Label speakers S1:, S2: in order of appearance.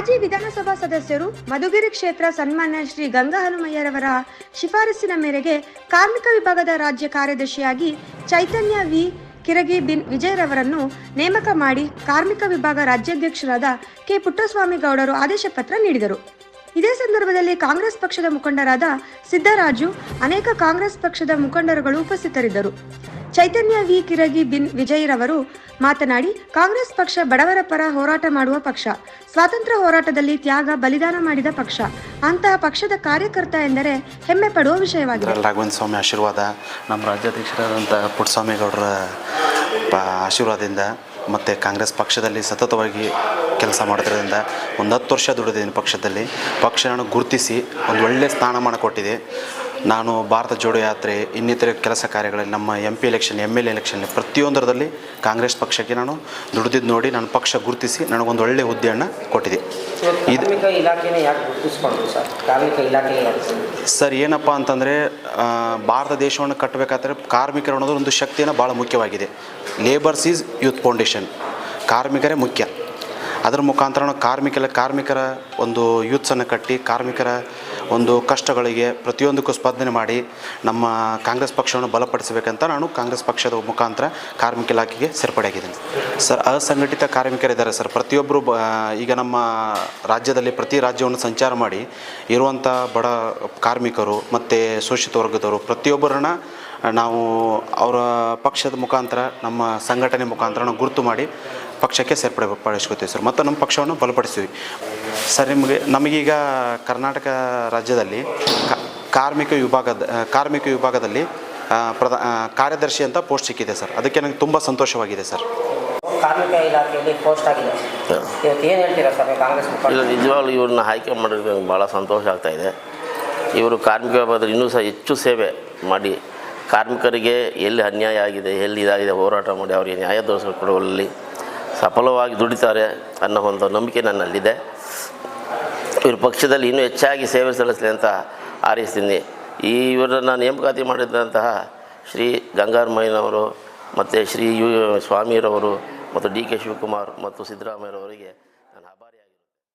S1: ಮಾಜಿ ವಿಧಾನಸಭಾ ಸದಸ್ಯರು ಮಧುಗಿರಿ ಕ್ಷೇತ್ರ ಸನ್ಮಾನ್ಯ ಶ್ರೀ ಗಂಗಾ ಹನುಮಯ್ಯರವರ ಶಿಫಾರಸಿನ ಮೇರೆಗೆ ಕಾರ್ಮಿಕ ವಿಭಾಗದ ರಾಜ್ಯ ಕಾರ್ಯದರ್ಶಿಯಾಗಿ ಚೈತನ್ಯ ವಿ. ಕಿರಗಿ ಬಿನ್ ವಿಜಯರವರನ್ನು ನೇಮಕ ಮಾಡಿ ಕಾರ್ಮಿಕ ವಿಭಾಗ ರಾಜ್ಯಾಧ್ಯಕ್ಷರಾದ ಕೆ. ಪುಟ್ಟಸ್ವಾಮಿ ಗೌಡರು ಆದೇಶ ಪತ್ರ ನೀಡಿದರು. ಇದೇ ಸಂದರ್ಭದಲ್ಲಿ ಕಾಂಗ್ರೆಸ್ ಪಕ್ಷದ ಮುಖಂಡರಾದ ಸಿದ್ದರಾಜು, ಅನೇಕ ಕಾಂಗ್ರೆಸ್ ಪಕ್ಷದ ಮುಖಂಡರುಗಳು ಉಪಸ್ಥಿತರಿದ್ದರು. ಚೈತನ್ಯ ವಿ. ಕಿರಗಿ ಬಿನ್ ವಿಜಯರವರು ಮಾತನಾಡಿ, ಕಾಂಗ್ರೆಸ್ ಪಕ್ಷ ಬಡವರ ಪರ ಹೋರಾಟ ಮಾಡುವ ಪಕ್ಷ, ಸ್ವಾತಂತ್ರ್ಯ ಹೋರಾಟದಲ್ಲಿ ತ್ಯಾಗ, ಬಲಿದಾನ ಮಾಡಿದ ಪಕ್ಷ, ಅಂತಹ ಪಕ್ಷದ ಕಾರ್ಯಕರ್ತ ಎಂದರೆ ಹೆಮ್ಮೆ ಪಡುವ ವಿಷಯವಾಗಿದೆ.
S2: ರಾಘವೇಂದ್ರ ಸ್ವಾಮಿ ಆಶೀರ್ವಾದ, ನಮ್ಮ ರಾಜ್ಯಾಧ್ಯಕ್ಷರಾದಂಥ ಪುಟ್ಟಸ್ವಾಮಿಗೌಡರ ಆಶೀರ್ವಾದದಿಂದ ಮತ್ತು ಕಾಂಗ್ರೆಸ್ ಪಕ್ಷದಲ್ಲಿ ಸತತವಾಗಿ ಕೆಲಸ ಮಾಡೋದ್ರಿಂದ ಒಂದು ಹತ್ತು ವರ್ಷ ದುಡಿದಿದ್ದೀನಿ ಪಕ್ಷದಲ್ಲಿ. ಪಕ್ಷವನ್ನು ಗುರುತಿಸಿ ಒಂದು ಒಳ್ಳೆಯ ಸ್ಥಾನಮಾನ ಕೊಟ್ಟಿದೆ. ನಾನು ಭಾರತ ಜೋಡೋ ಯಾತ್ರೆ ಇನ್ನಿತರೆ ಕೆಲಸ ಕಾರ್ಯಗಳಲ್ಲಿ ನಮ್ಮ M P election M L election ಪ್ರತಿಯೊಂದರದಲ್ಲಿ Congress ಪಕ್ಷಕ್ಕೆ ನಾನು ದುಡಿದಿದ್ದು ನೋಡಿ ನನ್ನ ಪಕ್ಷ ಗುರುತಿಸಿ ನನಗೊಂದು ಒಳ್ಳೆಯ ಹುದ್ದೆಯನ್ನು ಕೊಟ್ಟಿದೆ. ಇದು
S3: ಸರ್?
S2: ಏನಪ್ಪ ಅಂತಂದರೆ ಭಾರತ ದೇಶವನ್ನು ಕಟ್ಟಬೇಕಾದ್ರೆ ಕಾರ್ಮಿಕರು ಅನ್ನೋದು ಒಂದು ಶಕ್ತಿಯನ್ನು ಭಾಳ ಮುಖ್ಯವಾಗಿದೆ. ಲೇಬರ್ಸ್ ಈಸ್ ಯೂತ್ ಫೌಂಡೇಶನ್ ಕಾರ್ಮಿಕರೇ ಮುಖ್ಯ. ಅದರ ಮುಖಾಂತರ ನಾವು ಕಾರ್ಮಿಕರ ಕಾರ್ಮಿಕರ ಒಂದು ಯೂತ್ಸನ್ನು ಕಟ್ಟಿ ಕಾರ್ಮಿಕರ ಒಂದು ಕಷ್ಟಗಳಿಗೆ ಪ್ರತಿಯೊಂದಕ್ಕೂ ಸ್ಪಂದನೆ ಮಾಡಿ ನಮ್ಮ ಕಾಂಗ್ರೆಸ್ ಪಕ್ಷವನ್ನು ಬಲಪಡಿಸಬೇಕಂತ ನಾನು ಕಾಂಗ್ರೆಸ್ ಪಕ್ಷದ ಮುಖಾಂತರ ಕಾರ್ಮಿಕ ಇಲಾಖೆಗೆ ಸೇರ್ಪಡೆಯಾಗಿದ್ದೀನಿ. ಸರ್, ಅಸಂಘಟಿತ ಕಾರ್ಮಿಕರಿದ್ದಾರೆ ಸರ್. ಪ್ರತಿಯೊಬ್ಬರು ಈಗ ನಮ್ಮ ರಾಜ್ಯದಲ್ಲಿ ಪ್ರತಿ ರಾಜ್ಯವನ್ನು ಸಂಚಾರ ಮಾಡಿ ಇರುವಂಥ ಬಡ ಕಾರ್ಮಿಕರು ಮತ್ತು ಶೋಷಿತ ವರ್ಗದವರು ಪ್ರತಿಯೊಬ್ಬರನ್ನ ನಾವು ಅವರ ಪಕ್ಷದ ಮುಖಾಂತರ, ನಮ್ಮ ಸಂಘಟನೆ ಮುಖಾಂತರ ಗುರುತು ಮಾಡಿ ಪಕ್ಷಕ್ಕೆ ಸೇರ್ಪಡೆ ಪಡಿಸ್ಕೊತೀವಿ ಸರ್. ಮತ್ತು ನಮ್ಮ ಪಕ್ಷವನ್ನು ಬಲಪಡಿಸ್ತೀವಿ. ಸರ್ ನಿಮಗೆ ನಮಗೀಗ ಕರ್ನಾಟಕ ರಾಜ್ಯದಲ್ಲಿ ಕಾರ್ಮಿಕ ವಿಭಾಗದ ಕಾರ್ಮಿಕ ವಿಭಾಗದಲ್ಲಿ ಪ್ರಧಾ ಕಾರ್ಯದರ್ಶಿ ಅಂತ ಪೋಸ್ಟ್ ಸಿಕ್ಕಿದೆ ಸರ್. ಅದಕ್ಕೆ ನನಗೆ ತುಂಬ ಸಂತೋಷವಾಗಿದೆ ಸರ್.
S3: ಕಾರ್ಮಿಕ ಇಲಾಖೆಯಲ್ಲಿ ಪೋಸ್ಟ್ ಆಗಿದೆ. ಇವತ್ತು ಏನು ಹೇಳ್ತೀರಾ ಸರ್ ಕಾಂಗ್ರೆಸ್
S4: ಇಲ್ಲ ನಿಜವಾಗ್ಲೂ ಇವ್ರನ್ನ ಆಯ್ಕೆ ಮಾಡೋದು ನನಗೆ ಭಾಳ ಸಂತೋಷ ಆಗ್ತಾ ಇದೆ. ಇವರು ಕಾರ್ಮಿಕ ವಿಭಾಗದಲ್ಲಿ ಇನ್ನೂ ಸಹ ಹೆಚ್ಚು ಸೇವೆ ಮಾಡಿ ಕಾರ್ಮಿಕರಿಗೆ ಎಲ್ಲಿ ಅನ್ಯಾಯ ಆಗಿದೆ ಎಲ್ಲಿ ಇದಾಗಿದೆ ಹೋರಾಟ ಮಾಡಿ ಅವರಿಗೆ ನ್ಯಾಯ ದೊರಕಿಕೊಡುವಲ್ಲಿ ಸಫಲವಾಗಿ ದುಡಿತಾರೆ ಅನ್ನೋ ಒಂದು ನಂಬಿಕೆ ನನ್ನಲ್ಲಿದೆ. ಇವ್ರ ಪಕ್ಷದಲ್ಲಿ ಇನ್ನೂ ಹೆಚ್ಚಾಗಿ ಸೇವೆ ಸಲ್ಲಿಸಲಿ ಅಂತ ಆರಿಸ್ತೀನಿ ಈ ಇವರನ್ನು ನೇಮಕಾತಿ ಮಾಡಿದಂತಹ ಶ್ರೀ ಗಂಗಾರಮಯ್ಯನವರು ಮತ್ತು ಶ್ರೀ ಯು ಸ್ವಾಮಿಯರವರು ಮತ್ತು ಡಿ ಕೆ ಶಿವಕುಮಾರ್ ಮತ್ತು ಸಿದ್ದರಾಮಯ್ಯರವರಿಗೆ